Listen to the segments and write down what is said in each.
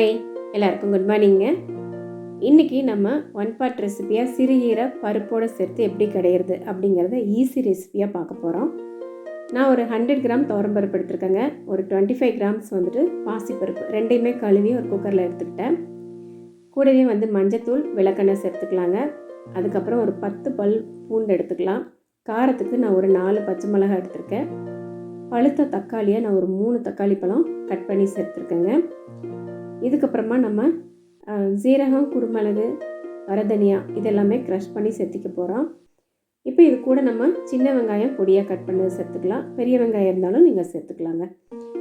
Hi எல்லாருக்கும் good மார்னிங்க இன்றைக்கி நம்ம ஒன் பார்ட் ரெசிபியாக சிறுகீரை பருப்போடு சேர்த்து எப்படி கிடையிறது அப்படிங்கிறத ஈஸி ரெசிபியாக பார்க்க போகிறோம் நான் ஒரு ஹண்ட்ரட் கிராம் துவரம்பருப்பு எடுத்திருக்கேங்க. ஒரு டுவெண்ட்டி ஃபைவ் கிராம்ஸ் வந்துட்டு பாசிப்பருப்பு ரெண்டையுமே கழுவி ஒரு குக்கரில் எடுத்துக்கிட்டேன். கூடவே வந்து மஞ்சத்தூள் விளக்கெண்ணெய் சேர்த்துக்கலாங்க. அதுக்கப்புறம் ஒரு பத்து பல் பூண்டு எடுத்துக்கலாம். காரத்துக்கு நான் ஒரு நாலு பச்சை மிளகாய் எடுத்திருக்கேன். பழுத்த தக்காளியை நான் ஒரு மூணு தக்காளி பழம் கட் பண்ணி சேர்த்துருக்கேங்க. இதுக்கப்புறமா நம்ம சீரகம் குருமிளகு வரதனியா இதெல்லாமே க்ரஷ் பண்ணி சேர்த்திக்க போகிறோம் இப்போ இது கூட நம்ம சின்ன வெங்காயம் பொடியாக கட் பண்ணி சேர்த்துக்கலாம் பெரிய வெங்காயம் இருந்தாலும் நீங்கள் சேர்த்துக்கலாங்க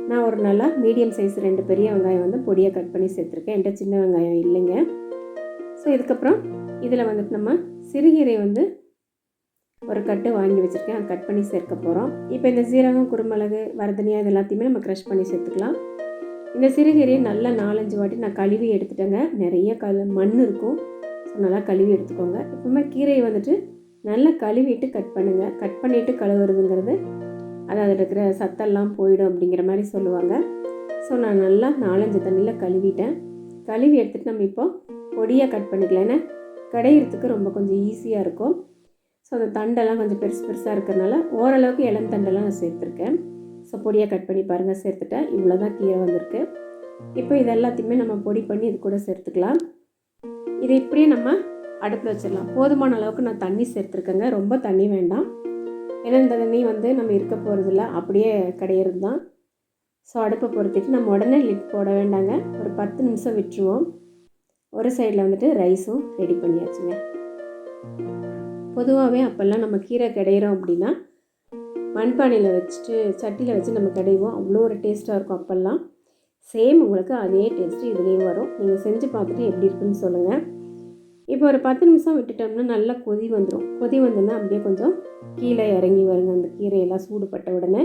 நான் ஒரு நல்லா மீடியம் சைஸ் ரெண்டு பெரிய வெங்காயம் வந்து பொடியாக கட் பண்ணி சேர்த்துருக்கேன் என்கிட்ட சின்ன வெங்காயம் இல்லைங்க. ஸோ இதுக்கப்புறம் இதில் வந்துட்டு நம்ம சிறுகீரை வந்து ஒரு கட்டு வாங்கி வச்சுருக்கேன். அதை கட் பண்ணி சேர்க்க போகிறோம் இப்போ இந்த சீரகம் குருமிளகு வரதனியா இது எல்லாத்தையுமே நம்ம க்ரஷ் பண்ணி சேர்த்துக்கலாம் இந்த சிறுகீரையை நல்லா நாலஞ்சு வாட்டி நான் கழுவி எடுத்துட்டேங்க. நிறைய கல் மண் இருக்கும். ஸோ நல்லா கழுவி எடுத்துக்கோங்க. எப்பவுமே கீரையை வந்துட்டு நல்லா கழுவிட்டு கட் பண்ணுங்கள் கட் பண்ணிவிட்டு கழுவுறதுங்கிறது அது அதில் இருக்கிற சத்தெல்லாம் போயிடும் அப்படிங்கிற மாதிரி சொல்லுவாங்க. ஸோ நான் நல்லா நாலஞ்சு தண்ணியில் கழுவிட்டேன். கழுவி எடுத்துகிட்டு நம்ம இப்போ பொடியாக கட் பண்ணிக்கலாம். ஏன்னா கடையிறதுக்கு ரொம்ப கொஞ்சம் ஈஸியாக இருக்கும். ஸோ அந்த தண்டெல்லாம் கொஞ்சம் பெருசு பெருசாக இருக்கிறதுனால ஓரளவுக்கு இளம் தண்டெல்லாம் நான் சேர்த்துருக்கேன். ஸோ பொடியாக கட் பண்ணி பாருங்கள் சேர்த்துட்டேன். இவ்வளோ தான் கீரை வந்திருக்கு. இப்போ இது எல்லாத்தையுமே நம்ம பொடி பண்ணி இது கூட சேர்த்துக்கலாம். இதை இப்படியே நம்ம அடுப்பில் வச்சிடலாம். போதுமான அளவுக்கு நான் தண்ணி சேர்த்துருக்கேங்க. ரொம்ப தண்ணி வேண்டாம். ஏன்னா இந்த தண்ணி வந்து நம்ம இருக்க போகிறதில்ல அப்படியே கிடையிறது தான். ஸோ அடுப்பை பொறுத்திட்டு நம்ம உடனே லிட் போட வேண்டாங்க. ஒரு பத்து நிமிஷம் விட்டுருவோம். ஒரு சைடில் வந்துட்டு ரைஸும் ரெடி பண்ணியாச்சுங்க. பொதுவாகவே அப்போல்லாம் நம்ம கீரை கிடையிறோம் அப்படின்னா மண்பானையில் வச்சுட்டு சட்டியில் வச்சு நம்ம கிடைவோம். அவ்வளோ ஒரு டேஸ்ட்டாக இருக்கும் அப்போல்லாம். சேம் உங்களுக்கு அதே டேஸ்ட்டு இதுலேயும் வரும். நீங்கள் செஞ்சு பார்த்துட்டு எப்படி இருக்குன்னு சொல்லுங்கள் இப்போ ஒரு பத்து நிமிஷம் விட்டுட்டோம்னா நல்லா கொதி வந்துடும் கொதி வந்தோன்னா அப்படியே கொஞ்சம் கீழே இறங்கி வருங்க. அந்த கீரையெல்லாம் சூடுபட்ட உடனே.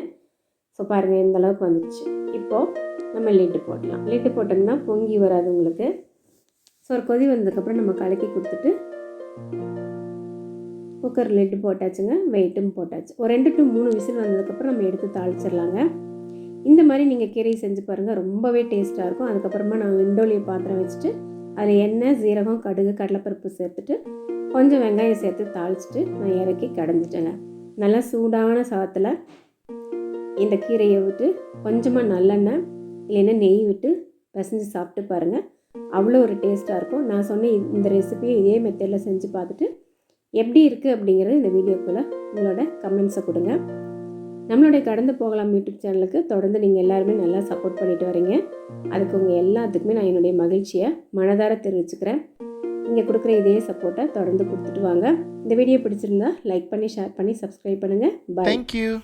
ஸோ பாருங்கள் இந்த அளவுக்கு வந்துடுச்சு இப்போது நம்ம லிட்டு போடலாம். லிட்டு போட்டோம்னா பொங்கி வராது உங்களுக்கு. ஸோ ஒரு கொதி வந்ததுக்கப்புறம் நம்ம கலக்கி கொடுத்துட்டு குக்கர் லிட்டு போட்டாச்சுங்க வெயிட்டும் போட்டாச்சு. ஒரு ரெண்டு டு மூணு விசில் வந்ததுக்கப்புறம் நம்ம எடுத்து தாளிச்சிடலாங்க. இந்த மாதிரி நீங்கள் கீரை செஞ்சு பாருங்கள் ரொம்பவே டேஸ்ட்டாக இருக்கும். அதுக்கப்புறமா நான் விண்டோலிய பாத்திரம் வச்சுட்டு அதில் எண்ணெய் சீரகம் கடுகு கடலைப்பருப்பு சேர்த்துட்டு கொஞ்சம் வெங்காயம் சேர்த்து தாளிச்சிட்டு நான் இறக்கி கடந்துட்டேங்க. நல்லா சூடான சாதத்தில் இந்த கீரையை விட்டு கொஞ்சமாக நல்லெண்ணெய் இல்லைன்னா நெய் விட்டு பிசைஞ்சு சாப்பிட்டு பாருங்கள் அவ்வளோ ஒரு டேஸ்ட்டாக இருக்கும். நான் சொன்ன இந்த ரெசிபியை இதே மெத்தடில் செஞ்சு பார்த்துட்டு எப்படி இருக்குது அப்படிங்கிறது இந்த வீடியோக்குள்ளே உங்களோட கமெண்ட்ஸை கொடுங்க. நம்மளுடைய கடந்து போகலாம் யூடியூப் சேனலுக்கு தொடர்ந்து நீங்கள் எல்லாருமே நல்லா சப்போர்ட் பண்ணிட்டு வரீங்க. அதுக்கு உங்கள் எல்லாத்துக்குமே நான் என்னுடைய மகிழ்ச்சியை மனதார தெரிவிச்சுக்கிறேன். நீங்கள் கொடுக்குற இதே சப்போர்ட்டை தொடர்ந்து கொடுத்துட்டு வாங்க. இந்த வீடியோ பிடிச்சிருந்தா லைக் பண்ணி ஷேர் பண்ணி சப்ஸ்கிரைப் பண்ணுங்கள் பாய் தேங்க்யூ.